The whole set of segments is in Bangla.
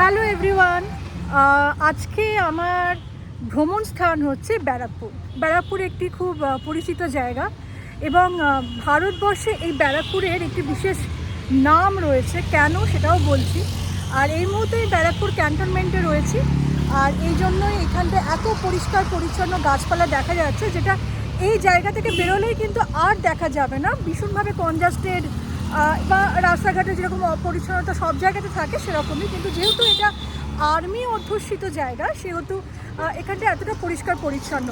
হ্যালো এভরিওয়ান আজকে আমার ভ্রমণ স্থান হচ্ছে ব্যারাকপুর। ব্যারাকপুর একটি খুব পরিচিত জায়গা এবং ভারতবর্ষে এই ব্যারাকপুরের একটি বিশেষ নাম রয়েছে। কেন সেটাও বলছি। আর এই মুহূর্তে ব্যারাকপুর ক্যান্টনমেন্টে রয়েছি। আর এই জন্যই এখানটা এত পরিষ্কার, পরিচ্ছন্ন গাছপালা দেখা যাচ্ছে, যেটা এই জায়গা থেকে বেরোলেই কিন্তু আর দেখা যাবে না। ভীষণভাবে কনজাস্টেড বা রাস্তাঘাটে যেরকম অপরিচ্ছন্নতা সব জায়গাতে থাকে সেরকমই, কিন্তু যেহেতু এটা আর্মি অধ্যুষিত জায়গা, সেহেতু এখানটা এতটা পরিষ্কার পরিচ্ছন্ন।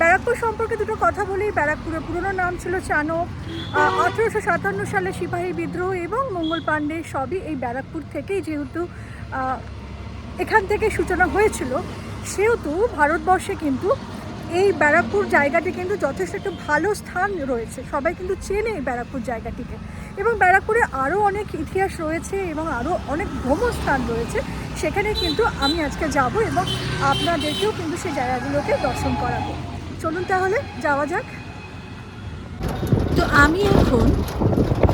ব্যারাকপুর সম্পর্কে দুটো কথা বলি। ব্যারাকপুরের পুরনো নাম ছিল চানক। আঠেরোশো সাতান্ন সালে সিপাহী বিদ্রোহ এবং মঙ্গল পাণ্ডে সবই এই ব্যারাকপুর থেকেই যেহেতু এখান থেকে সূচনা হয়েছিল, সেহেতু ভারতবর্ষে কিন্তু এই ব্যারাকপুর জায়গাটি কিন্তু যথেষ্ট একটা ভালো স্থান রয়েছে। সবাই কিন্তু চেনে এই ব্যারাকপুর জায়গাটিকে। এবং ব্যারাকপুরে আরও অনেক ইতিহাস রয়েছে এবং আরও অনেক ভ্রমণ স্থান রয়েছে। সেখানে কিন্তু আমি আজকে যাব এবং আপনাদেরকেও কিন্তু সেই জায়গাগুলোকে দর্শন করাবো। চলুন তাহলে, যাওয়া যাক। তো আমি এখন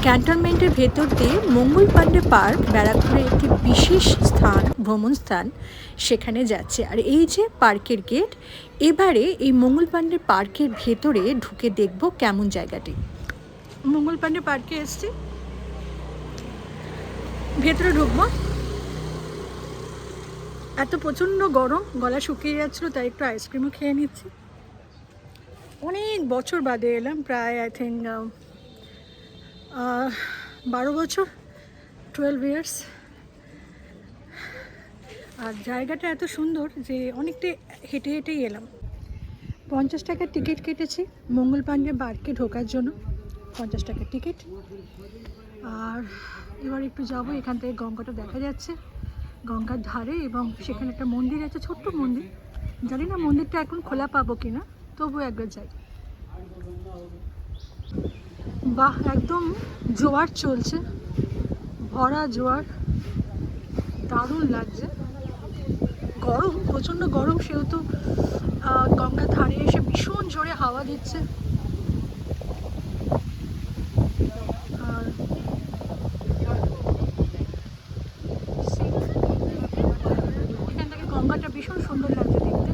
ক্যান্টনমেন্টের ভেতর দিয়ে মঙ্গল পাণ্ডে পার্ক ব্যারাকপুরের একটি বিশেষ স্থান, ভ্রমণ স্থান, সেখানে যাচ্ছে। আর এই যে পার্কের গেট, এবারে এই মঙ্গল পাণ্ডে পার্কের ভেতরে ঢুকে দেখব কেমন জায়গাটি। মঙ্গল পাণ্ডে পার্কে এসছি। ভেতরে ঢুকবো। এত প্রচণ্ড গরম, গলা শুকিয়ে যাচ্ছিল, তাই একটু আইসক্রিমও খেয়ে নিচ্ছি। অনেক বছর বাদে এলাম, প্রায় আই থিঙ্ক বারো বছর টুয়েলভ ইয়ার্স আর জায়গাটা এত সুন্দর যে অনেকটা হেঁটে হেঁটেই এলাম। পঞ্চাশ টাকার টিকিট কেটেছি, মঙ্গল পাণ্ডে পার্কে ঢোকার জন্য। পঞ্চাশ টাকার টিকিট আর এবার একটু যাব, এখান থেকে গঙ্গাটা দেখা যাচ্ছে। গঙ্গার ধারে এবং সেখানে একটা মন্দির আছে, ছোট্ট মন্দির। জানি না মন্দিরটা এখন খোলা পাবো কিনা তবু একবার যাই। বাহ, একদম জোয়ার চলছে। ভরা জোয়ার। দারুণ লাগছে। গরম, প্রচণ্ড গরম, সেহেতু গঙ্গার ধারে এসে ভীষণ জোরে হাওয়া দিচ্ছে। এখান থেকে গঙ্গাটা ভীষণ সুন্দর লাগছে দেখতে।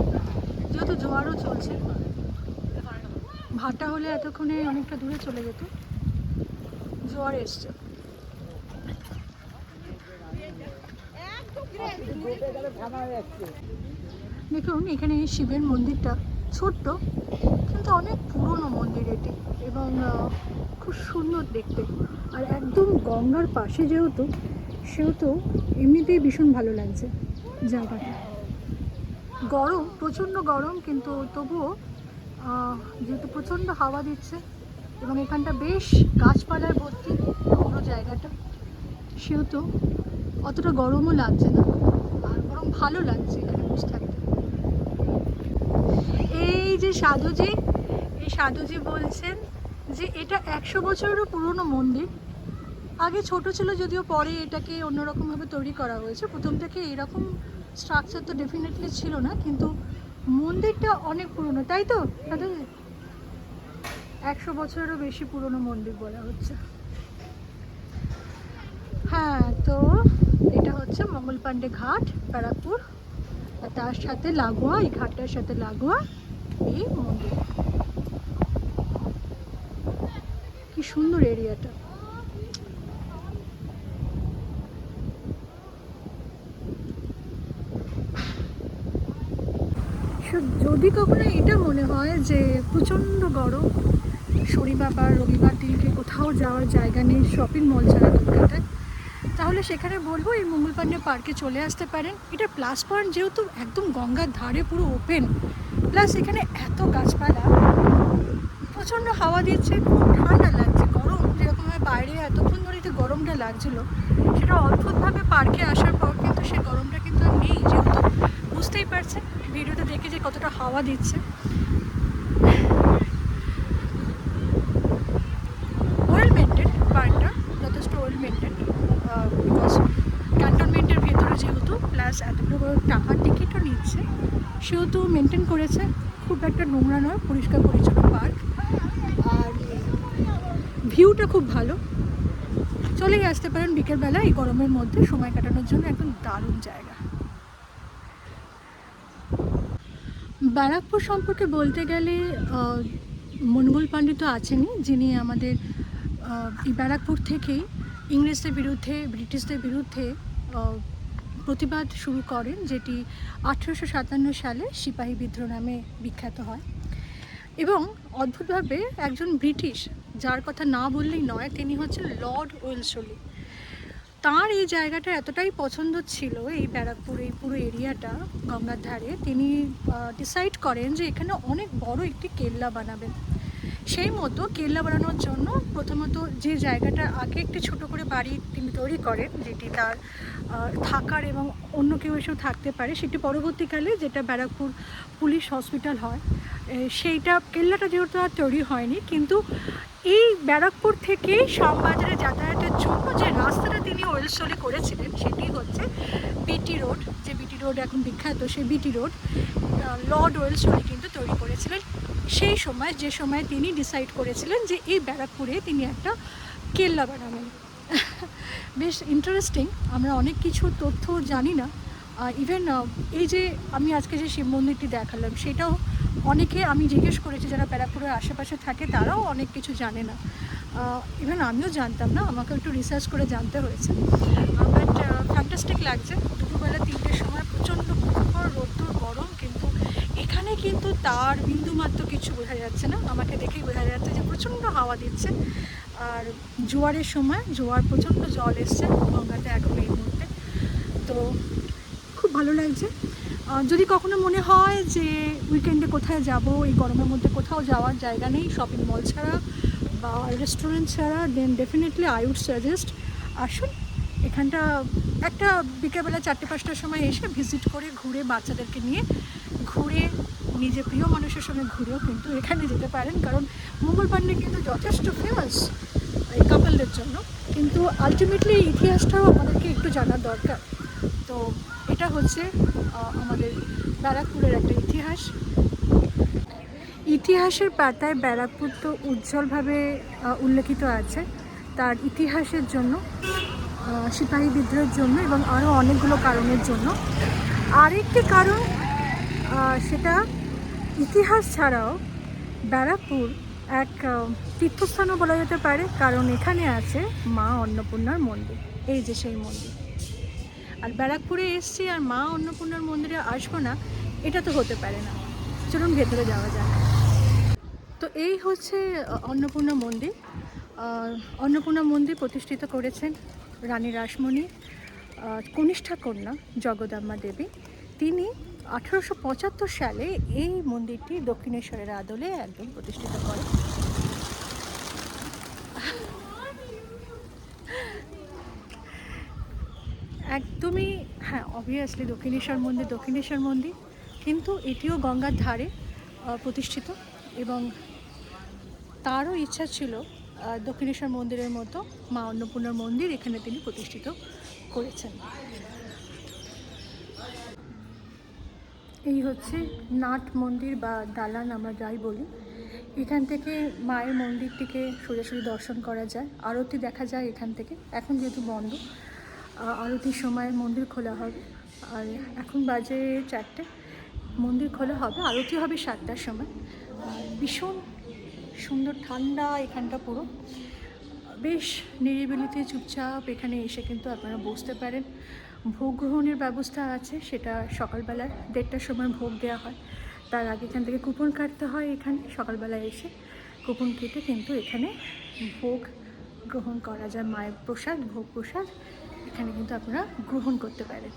যেহেতু জোয়ারও চলছে। ভাটা হলে এতক্ষণে অনেকটা দূরে চলে যেত। জোয়ার এসছে। দেখুন, এখানে শিবের মন্দিরটা ছোট্ট, কিন্তু অনেক পুরনো মন্দির এটি, এবং খুব সুন্দর দেখতে। আর একদম গঙ্গার পাশে যেহেতু, সেহেতু এমনিতেই ভীষণ ভালো লাগছে জায়গাটা গরম, প্রচণ্ড গরম, কিন্তু তবুও যেহেতু প্রচণ্ড হাওয়া দিচ্ছে এবং এখানটা বেশ গাছপালায় ভর্তি পুরো জায়গাটা, সেহেতু অতটা গরমও লাগছে না, আর বরং ভালো লাগছে এখানে বসে থাকতে। এই যে সাধুজি, এই সাধুজি বলছেন যে এটা একশো বছরেরও পুরনো মন্দির। আগে ছোট ছিল যদিও পরে এটাকে অন্যরকমভাবে তৈরি করা হয়েছে। প্রথম থেকে এরকম স্ট্রাকচার তো ডেফিনেটলি ছিল না, কিন্তু মন্দিরটা অনেক পুরনো, তাই তো? একশো বছরেরও বেশি পুরনো মন্দির বলা হচ্ছে। হ্যাঁ তো এটা হচ্ছে মঙ্গল পাণ্ডে ঘাট, ব্যারাকপুর। আর তার সাথে লাগোয়া, এই ঘাটটার সাথে লাগোয়া এই মন্দির। কি সুন্দর এরিয়াটা সো- যদি কখনো এটা মনে হয় যে প্রচণ্ড গরম শনিবার বা রবিবার দিনকে কোথাও যাওয়ার জায়গা নেই শপিং মল ছাড়া কলকাতায় তাহলে সেখানে বলব এই মঙ্গল পাণ্ডে পার্কে চলে আসতে পারেন। এটা প্লাস পয়েন্ট যেহেতু একদম গঙ্গার ধারে পুরো ওপেন প্লাস এখানে এত গাছপালা, প্রচণ্ড হাওয়া দিচ্ছে, খুব ঠান্ডা লাগছে, গরম যেরকমভাবে বাইরে এতক্ষণ ধরে যে গরমটা লাগছিল, সেটা অদ্ভুতভাবে পার্কে আসার পর কিন্তু সেই গরমটা কিন্তু আর নেই যেহেতু, বুঝতেই পারছেন? ভিডিওতে দেখে যে কতটা হাওয়া দিচ্ছে। মেনটেন যথেষ্ট বিকজ ভেতরে যেহেতু প্লাস টাকার টিকিটও নিচ্ছে, সেহেতু মেনটেন করেছে, খুব একটা নোংরা নয়, পরিষ্কার পরিচ্ছন্ন পার্ক আর ভিউটা খুব ভালো। চলেই আসতে পারেন বিকেলবেলা, এই গরমের মধ্যে সময় কাটানোর জন্য একদম দারুণ জায়গা। ব্যারাকপুর সম্পর্কে বলতে গেলে মনগল পাণ্ডে তো আছেনই, যিনি আমাদের এই ব্যারাকপুর থেকেই ইংরেজদের বিরুদ্ধে, ব্রিটিশদের বিরুদ্ধে প্রতিবাদ শুরু করেন, যেটি আঠেরোশো সাতান্ন সালে সিপাহী বিদ্রোহ নামে বিখ্যাত হয়। এবং অদ্ভুতভাবে একজন ব্রিটিশ, যার কথা না বললেই নয়, তিনি হচ্ছেন লর্ড ওয়েলসলি তার এই জায়গাটা এতটাই পছন্দ ছিল, এই ব্যারাকপুর, এই পুরো এরিয়াটা গঙ্গার ধারে, তিনি ডিসাইড করেন যে এখানে অনেক বড় একটি কেল্লা বানাবেন। সেই মতো কেল্লা বানানোর জন্য প্রথমত যে জায়গাটা আগে একটি ছোট করে বাড়ি তিনি তৈরি করেন, যেটি তার থাকার এবং অন্য কেউ এসেও থাকতে পারে, সেটি পরবর্তীকালে যেটা ব্যারাকপুর পুলিশ হসপিটাল হয় সেইটা কেল্লাটা যেহেতু আর তৈরি হয়নি, কিন্তু এই ব্যারাকপুর থেকে শ্যামবাজারে যাতায়াতের জন্য যে রাস্তাটা তিনি ওয়েলসলে করেছিলেন, সেটি হচ্ছে বিটি রোড, যে বিটি রোড এখন বিখ্যাত সেই বিটি রোড লর্ড ওয়েলসলি কিন্তু তৈরি করেছিলেন। সেই সময়, যে সময় তিনি ডিসাইড করেছিলেন যে এই ব্যারাকপুরে তিনি একটা কেল্লা বানাবেন। বেশ ইন্টারেস্টিং আমরা অনেক কিছু তথ্য জানি না। ইভেন এই যে আমি আজকে যে শিব মন্দিরটি দেখালাম, সেটাও অনেকে আমি জিজ্ঞেস করেছি যারা ব্যারাকপুরের আশেপাশে থাকে, তারাও অনেক কিছু জানে না। ইভেন আমিও জানতাম না আমাকে একটু রিসার্চ করে জানতে হয়েছে। বাট ফ্যান্টাস্টিক লাগছে। দুপুরবেলা তিনটের সময় প্রচণ্ড প্রখর, রোদ্দুর, গরম, কিন্তু এখানে কিন্তু তার বিন্দু মাত্র কিছু বোঝা যাচ্ছে না। আমাকে দেখেই বোঝা যাচ্ছে যে প্রচণ্ড হাওয়া দিচ্ছে। আর জোয়ারের সময়, জোয়ার প্রচণ্ড জল এসছে গঙ্গাতে এখন এই মুহূর্তে। তো খুব ভালো লাগছে। যদি কখনো মনে হয় যে উইকেন্ডে কোথায় যাব, এই গরমের মধ্যে কোথাও যাওয়ার জায়গা নেই শপিং মল ছাড়া বা রেস্টুরেন্ট ছাড়া then definitely I would suggest আসুন। এখানটা একটা বিকেলবেলা চারটে পাঁচটার সময় এসে ভিজিট করে ঘুরে বাচ্চাদেরকে নিয়ে ঘুরে নিজের প্রিয় মানুষের সঙ্গে ঘুরেও কিন্তু এখানে যেতে পারেন। কারণ মঙ্গল পান্ডে কিন্তু যথেষ্ট ফেমাস এই কাপলদের জন্য। কিন্তু আলটিমেটলি এই ইতিহাসটাও আমাদেরকে একটু জানার দরকার। তো এটা হচ্ছে আমাদের ব্যারাকপুরের একটা ইতিহাস। ইতিহাসের পাতায় ব্যারাকপুর তো উজ্জ্বলভাবে উল্লেখিত আছে। তার ইতিহাসের জন্য সিপাহী বিদ্রোহের জন্য এবং আরও অনেকগুলো কারণের জন্য। আরেকটি কারণ সেটা ইতিহাস ছাড়াও ব্যারাকপুর এক তীর্থস্থানও বলা যেতে পারে, কারণ এখানে আছে মা অন্নপূর্ণার মন্দির, এই যে সেই মন্দির। আর ব্যারাকপুরে এসছি আর মা অন্নপূর্ণার মন্দিরে আসব না, এটা তো হতে পারে না। চলুন ভেতরে যাওয়া যাক। তো এই হচ্ছে অন্নপূর্ণা মন্দির। অন্নপূর্ণা মন্দির প্রতিষ্ঠিত করেছেন রানী রাসমণি কনিষ্ঠা কন্যা জগদাম্মা দেবী, তিনি আঠারোশো পঁচাত্তর সালে এই মন্দিরটি দক্ষিণেশ্বরের আদলে একদম প্রতিষ্ঠিত করেন। একদমই হ্যাঁ অবভিয়াসলি দক্ষিণেশ্বর মন্দির দক্ষিণেশ্বর মন্দির, কিন্তু এটিও গঙ্গার ধারে প্রতিষ্ঠিত এবং তারও ইচ্ছা ছিল দক্ষিণেশ্বর মন্দিরের মতো মা অন্নপূর্ণার মন্দির এখানে তিনি প্রতিষ্ঠিত করেছেন। এই হচ্ছে নাট মন্দির বা দালান আমরা যাই বলি। এখান থেকে মায়ের মন্দিরটিকে সোজাসুজি দর্শন করা যায়। আরতি দেখা যায় এখান থেকে। এখন যেহেতু বন্ধ আরতির সময় মন্দির খোলা হবে। আর এখন বাজে চারটে। মন্দির খোলা হবে। আরতি হবে সাতটার সময়। ভীষণ সুন্দর ঠান্ডা এখানটা পুরো। বেশ নিরিবিলিতে চুপচাপ এখানে এসে কিন্তু আপনারা বসতে পারেন। ভোগ গ্রহণের ব্যবস্থা আছে, সেটা সকালবেলা দেড়টার সময় ভোগ দেওয়া হয়। তার আগে এখান থেকে কুপন কাটতে হয় এখানে সকালবেলা এসে। কুপন কেটে কিন্তু এখানে ভোগ গ্রহণ করা যায়, মায়ের প্রসাদ, ভোগ প্রসাদ এখানে কিন্তু আপনারা গ্রহণ করতে পারেন।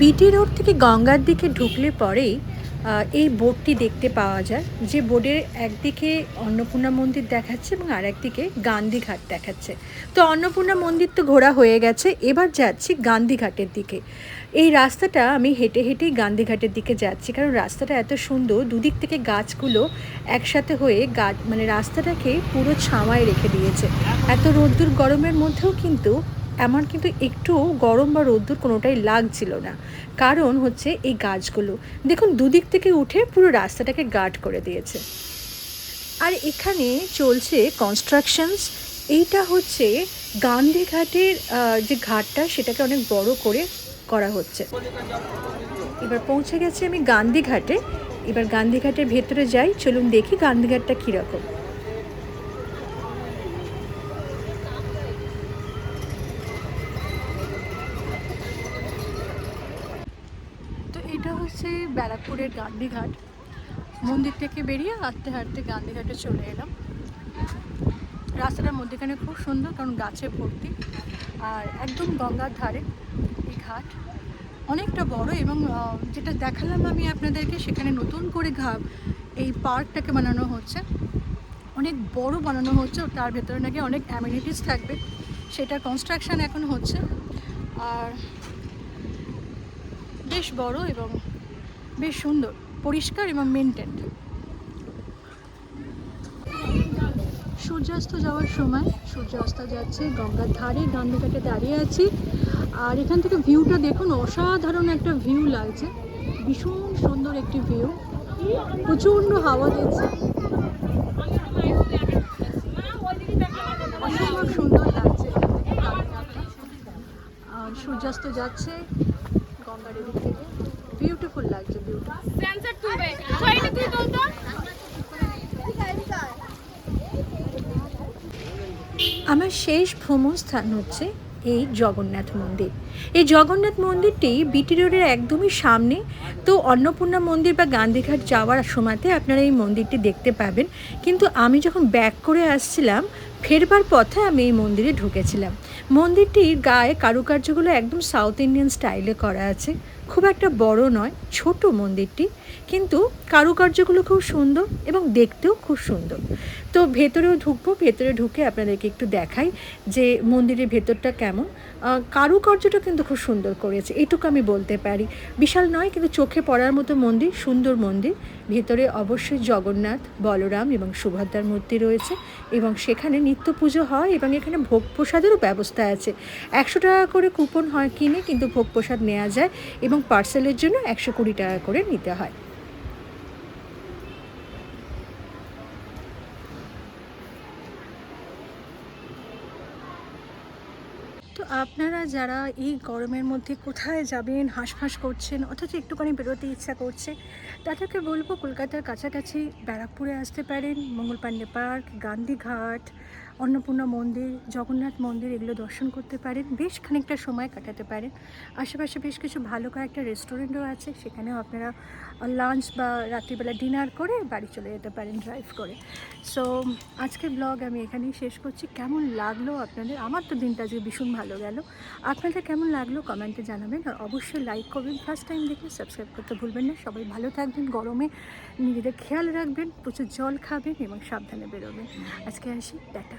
বিটি রোড থেকে গঙ্গার দিকে ঢুকলে পরেই এই বোর্ডটি দেখতে পাওয়া যায়। যে বোর্ডের একদিকে অন্নপূর্ণা মন্দির দেখাচ্ছে এবং আর একদিকে গান্ধীঘাট দেখাচ্ছে। তো অন্নপূর্ণা মন্দির তো ঘোরা হয়ে গেছে, এবার যাচ্ছি গান্ধীঘাটের দিকে। এই রাস্তাটা আমি হেঁটে হেঁটেই গান্ধীঘাটের দিকে যাচ্ছি, কারণ রাস্তাটা এত সুন্দর, দুদিক থেকে গাছগুলো একসাথে হয়ে গাছ মানে রাস্তাটাকে পুরো ছাওয়ায় রেখে দিয়েছে। এত রোদ্দুর গরমের মধ্যেও কিন্তু আমার কিন্তু একটু গরম বা রোদ্দুর কোনোটাই লাগছিল না। কারণ হচ্ছে এই গাছগুলো। দেখুন দুদিক থেকে উঠে পুরো রাস্তাটাকে গার্ড করে দিয়েছে। আর এখানে চলছে কনস্ট্রাকশনস এইটা হচ্ছে গান্ধীঘাটের আহ, যে ঘাটটা সেটাকে অনেক বড় করে করা হচ্ছে। এবার পৌঁছে গেছি আমি গান্ধীঘাটে এবার গান্ধীঘাটের ভেতরে যাই। চলুন দেখি গান্ধীঘাটটা কীরকম। ব্যারাকপুরের গান্ধীঘাট। মন্দির থেকে বেরিয়ে হাঁটতে হাঁটতে গান্ধীঘাটে চলে এলাম। রাস্তাটার মধ্যেখানে খুব সুন্দর, কারণ গাছে ভর্তি। আর একদম গঙ্গার ধারে এই ঘাট। অনেকটা বড় এবং যেটা দেখালাম আমি আপনাদেরকে, সেখানে নতুন করে ঘা, এই পার্কটাকে বানানো হচ্ছে। অনেক বড় বানানো হচ্ছে তার ভেতরে নাকি অনেক অ্যামিনিটিস থাকবে। সেটা কনস্ট্রাকশন এখন হচ্ছে। আর বেশ বড় এবং বেশ সুন্দর, পরিষ্কার এবং মেনটেন্ড সূর্যাস্ত যাওয়ার সময়, সূর্যাস্ত যাচ্ছে, গঙ্গার ধারে গান্ধীঘাটে দাঁড়িয়ে আছি। আর এখান থেকে ভিউটা দেখুন, অসাধারণ একটা ভিউ লাগছে। ভীষণ সুন্দর একটি ভিউ প্রচণ্ড হাওয়া দিচ্ছে। অসম্ভব সুন্দর লাগছে। আর সূর্যাস্ত যাচ্ছে গঙ্গার থেকে। বিউটিফুল লাগছে ভিউটা সেন্সার তুলবে। ছয়টা তুই তোল তো। আমার শেষ ভ্রমণ স্থান হচ্ছে এই জগন্নাথ মন্দির। এই জগন্নাথ মন্দিরটি বিটি রোডের একদমই সামনে। তো অন্নপূর্ণা মন্দির বা গান্ধীঘাট যাওয়ার সময়তে আপনারা এই মন্দিরটি দেখতে পাবেন। কিন্তু আমি যখন ব্যাক করে আসছিলাম ফেরবার পথে আমি এই মন্দিরে ঢুকেছিলাম। মন্দিরটির গায়ে কারুকার্যগুলো একদম সাউথ ইন্ডিয়ান স্টাইলে করা আছে। খুব একটা বড় নয়, ছোট মন্দিরটি। কিন্তু কারুকার্যগুলো খুব সুন্দর এবং দেখতেও খুব সুন্দর। তো ভেতরেও ঢুকবো, ভেতরে ঢুকে আপনাদেরকে একটু দেখাই যে মন্দিরের ভেতরটা কেমন। কারুকার্যটা কিন্তু খুব সুন্দর করেছে, এটুকু আমি বলতে পারি। বিশাল নয়, কিন্তু চোখে পড়ার মতো মন্দির, সুন্দর মন্দির। ভেতরে অবশ্যই জগন্নাথ, বলরাম এবং সুভদ্রার মূর্তি রয়েছে এবং সেখানে নিত্য পুজো হয় এবং এখানে ভোগ প্রসাদেরও ব্যবস্থা আছে। একশো টাকা করে কুপন হয় কিনে, কিন্তু ভোগ প্রসাদ নেওয়া যায় এবং পার্সেলের জন্য একশো কুড়ি টাকা করে নিতে হয়। তো আপনারা যারা এই গরমের মধ্যে কোথায় যাবেন, হাঁসফাঁস করছেন, অথচ একটুখানি বেরোতে ইচ্ছা করছে, তাদেরকে বলব কলকাতার কাছাকাছি ব্যারাকপুরে আসতে পারেন মঙ্গল পাণ্ডে পার্ক, গান্ধীঘাট অন্নপূর্ণা মন্দির, জগন্নাথ মন্দির এগুলো দর্শন করতে পারেন। বেশ খানিকটা সময় কাটাতে পারেন। আশেপাশে বেশ কিছু ভালো কয়েকটা রেস্টুরেন্টও আছে। সেখানেও আপনারা লাঞ্চ বা রাত্রিবেলা ডিনার করে বাড়ি চলে যেতে পারেন ড্রাইভ করে। সো আজকের ব্লগ আমি এখানেই শেষ করছি। কেমন লাগল আপনাদের? আমার তো দিনটা আজকে ভীষণ ভালো গেল। আপনাদের কেমন লাগল কমেন্টে জানাবেন। আর অবশ্যই লাইক করবেন। ফার্স্ট টাইম দেখে সাবস্ক্রাইব করতে ভুলবেন না। সবাই ভালো থাকবেন, গরমে নিজেদের খেয়াল রাখবেন, প্রচুর জল খাবেন এবং সাবধানে বেরোবেন। আজকে আসি, টাটা।